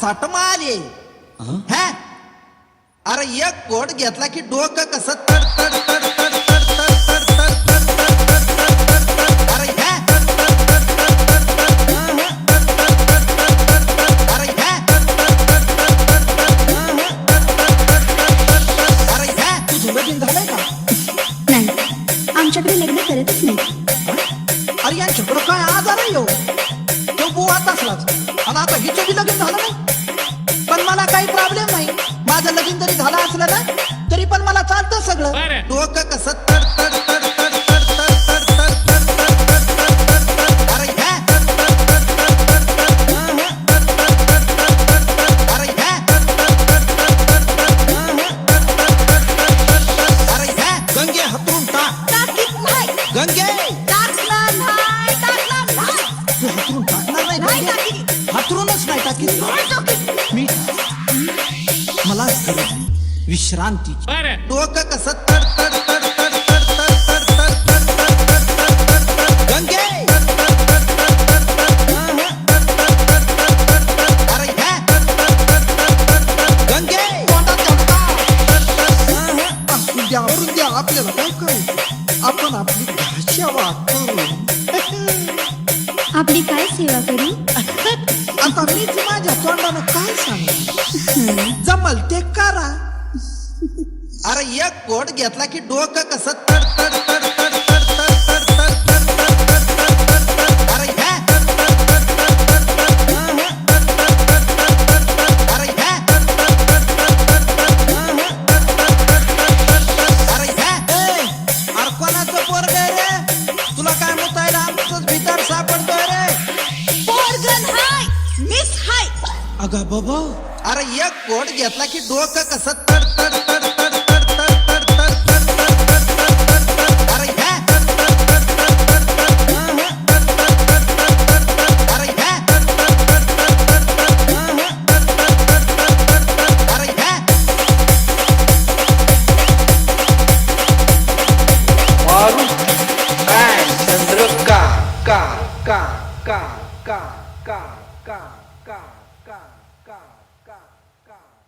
चटमाले हा अरे एक कोट घेतला की डोकं कसं तड तड तड तड तड तड तड तड तड तड तड तड तड तड अरे ह्या अरे ह्या अरे ह्या तुझं लगीन झालंय का नाही आमच्याकडे लग्न करतच नाही अरे यांच्याकडं काय गंगे टाकणार नाही टाकणार नाही तू हातरून टाकणार नाही नाही गंगे? हातरूनच नाही टाकीत मी मला गरज आहे विश्रांतीची डोकं कसं तड तड तड तड तड तड तड तड तड तड तड तड तड तड गंगे अरे ह्या गंगे असू द्या आवरून द्या आपल्याला काय आपण आपली वापरू आपली काय सेवा करू? आता मीच माझ्या तोंडानं काय सांगू? जमल ते करा. अरे एक कोट घेतला की डोकं कसं तड तड तड अगं बाबा अरे एक कोट घेतला की डोकं कसं तड तड तड तड तड तड तड तड तड तड तड तड तड तड अरे ह्या अरे ह्या अरे ह्या Maruti and Chandrika ka ka ka ka ka ka ka 啊，干。